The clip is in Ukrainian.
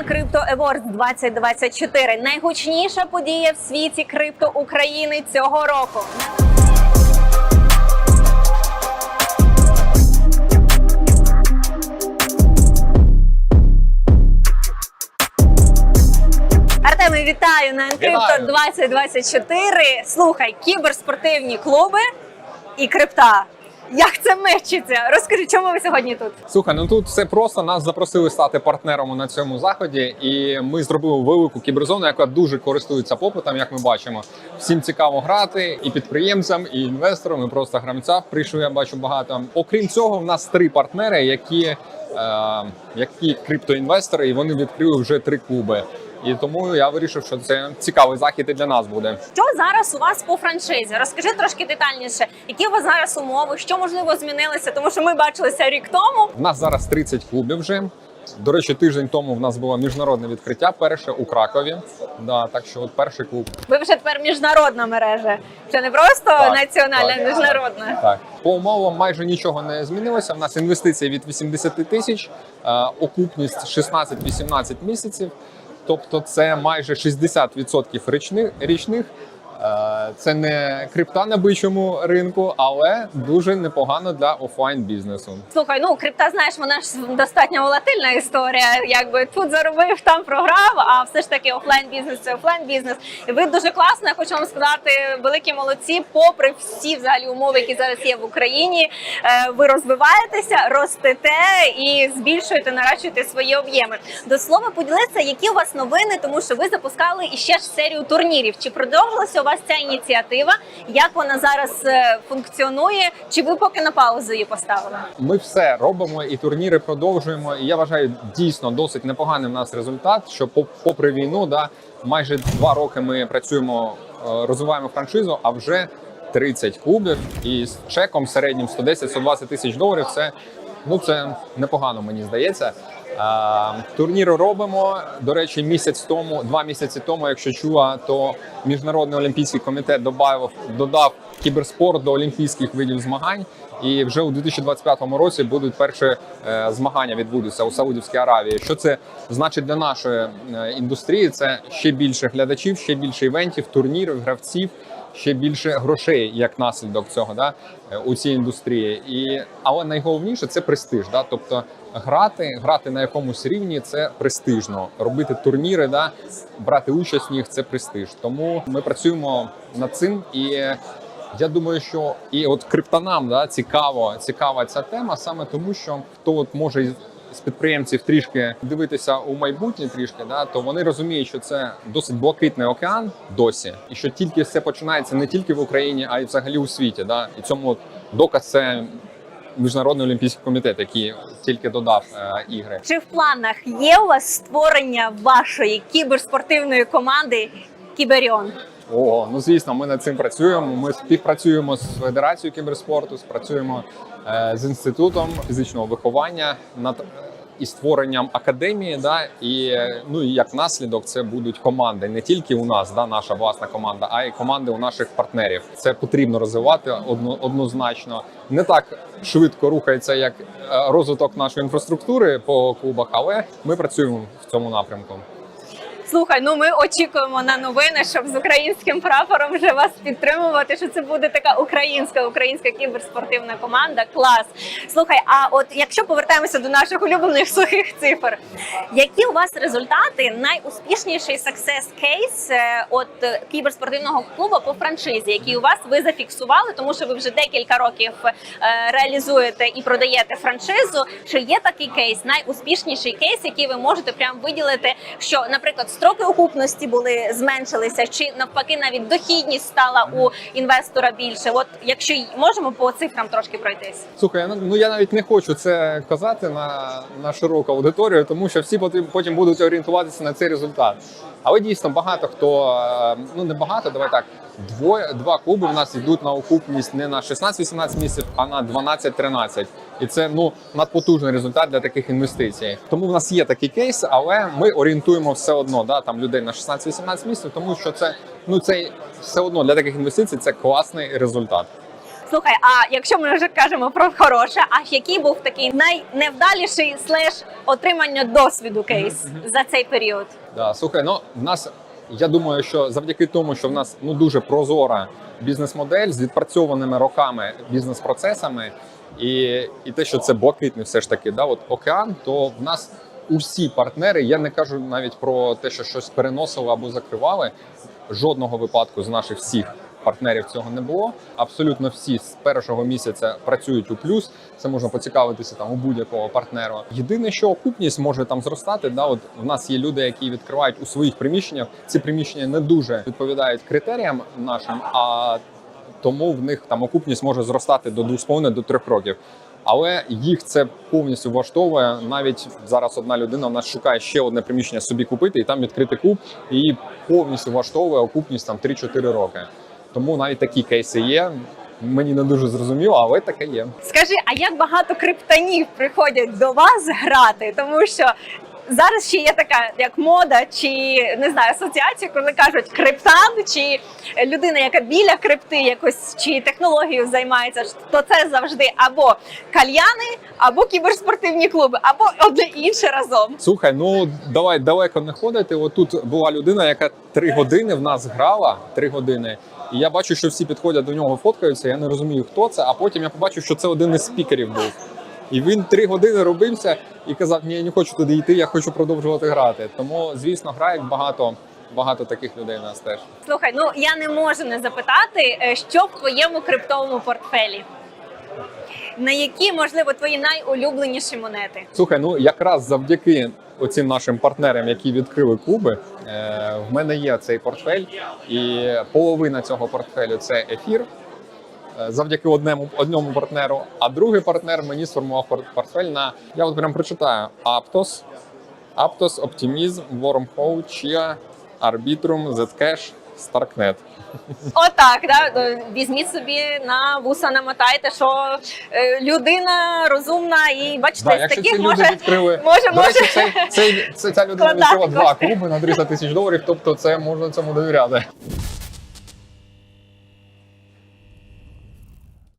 One Crypto Awards 2024 – найгучніша подія в світі крипто України цього року. Артеме, вітаю на Encrypto 2024. Слухай, кіберспортивні клуби і крипта. Як це мечиться? Розкажи, чому ви сьогодні тут? Слухай, ну тут все просто. Нас запросили стати партнером на цьому заході, і ми зробили велику кіберзону, яка дуже користується попитом, як ми бачимо. Всім цікаво грати і підприємцям, і інвесторам, і просто гравцям. Прийшли, я бачу багато. Окрім цього, в нас три партнери, які, е, які криптоінвестори, і вони відкрили вже три клуби. І тому я вирішив, що це цікавий захід і для нас буде. Що зараз у вас по франшизі? Розкажи трошки детальніше, які у вас зараз умови, що можливо змінилося, тому що ми бачилися рік тому. У нас зараз 30 клубів вже. До речі, тиждень тому в нас було міжнародне відкриття. Перше у Кракові. Да, так що от перший клуб. Ви вже тепер міжнародна мережа. Це не просто Так, національна, так. міжнародна. Так по умовам майже нічого не змінилося. У нас інвестиції від 80 тисяч, е, окупність 16-18 місяців. Тобто це майже 60% річних річних. Е, Це не крипта на бичому ринку, але дуже непогано для офлайн бізнесу. Слухай, ну крипта, знаєш, вона ж достатньо волатильна історія. Якби тут заробив, там програв. А все ж таки офлайн бізнес це офлайн бізнес. Ви дуже класно. Я хочу вам сказати, великі молодці. Попри всі взагалі умови, які зараз є в Україні, е, ви розвиваєтеся, ростете і збільшуєте, наращуєте свої об'єми. До слова, поділитися, які у вас новини, тому що ви запускали іще ж серію турнірів. Чи продовжилася у вас ця ініціатива? Як вона зараз е, функціонує? Чи ви поки на паузу її поставили? Ми все робимо і турніри продовжуємо. І я вважаю дійсно досить непоганий в нас результат. Що по- попри війну, да майже два роки ми працюємо, е, розвиваємо франшизу, а вже 30 клубів і з чеком середнім 110-120 тисяч доларів. Це ну це непогано, мені здається. А, турніри робимо. До речі, місяць тому, два місяці тому, якщо чула, то міжнародний олімпійський комітет додав, додав кіберспорт до олімпійських видів змагань. І вже у 2025 році будуть перші е, змагання відбудуться у Саудівській Аравії. Що це значить для нашої е, індустрії? Це ще більше глядачів, ще більше івентів, турнірів, гравців, ще більше грошей як наслідок цього, да, е, у цій індустрії. І але найголовніше це престиж. Да? Тобто грати, грати на якомусь рівні це престижно. Робити турніри, да, брати участь в них це престиж. Тому ми працюємо над цим і. Я думаю, що і от криптонам да, цікаво, цікава ця тема саме тому, що хто от може з підприємців трішки дивитися у майбутнє, трішки, да, то вони розуміють, що це досить блакитний океан досі, і що тільки все починається не тільки в Україні, а й взагалі у світі. Да. І цьому доказ це міжнародний олімпійський комітет, який тільки додав е, ігри. Чи в планах є у вас створення вашої кіберспортивної команди Кіберіон? О, ну звісно, ми над цим працюємо. Ми співпрацюємо з федерацією кіберспорту, спрацюємо е, з інститутом фізичного виховання над і створенням академії. Да, і ну як наслідок, це будуть команди не тільки у нас, да, наша власна команда, а й команди у наших партнерів. Це потрібно розвивати одно, однозначно. Не так швидко рухається, як е, розвиток нашої інфраструктури по клубах, але ми працюємо в цьому напрямку. Слухай, ну ми очікуємо на новини, щоб з українським прапором вже вас підтримувати. Що це буде така українська українська кіберспортивна команда. Клас. Слухай, а от якщо повертаємося до наших улюблених сухих цифр, які у вас результати найуспішніший success е, от е, кіберспортивного клубу по франшизі, який у вас ви зафіксували, тому що ви вже декілька років е, реалізуєте і продаєте франшизу. Чи є такий кейс, найуспішніший кейс, який ви можете прям виділити, що, наприклад, строки окупності були зменшилися, чи навпаки, навіть дохідність стала у інвестора більше? От якщо можемо по цифрам трошки пройтись. Слухай, ну- я навіть не хочу це казати на, на широку аудиторію, тому що всі потім, потім будуть орієнтуватися на цей результат. Але дійсно багато хто, е, ну не багато, давай так. Двоє два клуби в нас йдуть на окупність не на 16-18 місяців, а на 12-13. І це ну надпотужний результат для таких інвестицій. Тому в нас є такий кейс, але ми орієнтуємо все одно да, там людей на 16-18 місяців, тому що це ну це все одно для таких інвестицій це класний результат. Слухай, а якщо ми вже кажемо про хороше, а який був такий найневдаліший слеш отримання досвіду кейс за цей період? Да, слухай, ну в нас я думаю, що завдяки тому, що в нас ну дуже прозора бізнес-модель з відпрацьованими роками бізнес-процесами, і, і те, що це блакитний, все ж таки, да, от океан, то в нас усі партнери, я не кажу навіть про те, що щось переносили або закривали. Жодного випадку з наших всіх партнерів цього не було. Абсолютно всі з першого місяця працюють у плюс. Це можна поцікавитися там у будь-якого партнера. Єдине, що окупність може там зростати. Да, от в нас є люди, які відкривають у своїх приміщеннях. Ці приміщення не дуже відповідають критеріям нашим, а тому в них там окупність може зростати до 2,5 до 3 років. Але їх це повністю влаштовує. Навіть зараз одна людина в нас шукає ще одне приміщення собі купити і там відкрити клуб. І повністю влаштовує окупність там 3-4 роки. Тому навіть такі кейси є. Мені не дуже зрозуміло, але таке є. Скажи, а як багато криптонів приходять до вас грати? Тому що зараз ще є така як мода, чи не знаю, асоціація, коли кажуть криптан, чи людина, яка біля крипти якось чи технологією займається, то це завжди або кальяни, або кіберспортивні клуби, або одне інше разом. Слухай, ну давай далеко не ходити. Отут була людина, яка три години в нас грала. Три години. І я бачу, що всі підходять до нього, фоткаються. Я не розумію, хто це. А потім я побачив, що це один із спікерів був. І він три години робився і казав: Ні, я не хочу туди йти, я хочу продовжувати грати. Тому, звісно, грають багато, багато таких людей в нас теж. Слухай, ну я не можу не запитати, е, що в твоєму криптовому портфелі. На які можливо твої найулюбленіші монети? Слухай, ну якраз завдяки оцим нашим партнерам, які відкрили клуби, е, в мене є цей портфель, і половина цього портфелю це ефір. Е, Завдяки одному одному партнеру, а другий партнер мені сформував портфель на я от прям прочитаю: Aptos, Aptos, Optimism, Wormhole, Chia, Arbitrum, Zcash, Starknet. Отак, да? Е, візьміть собі на вуса, намотайте, що е, людина розумна і бачите, Да, з таких може, відкрили може, До речі, може. цей, цей, це, ця людина відкрила два клуби на 300 тисяч доларів, тобто це можна цьому довіряти.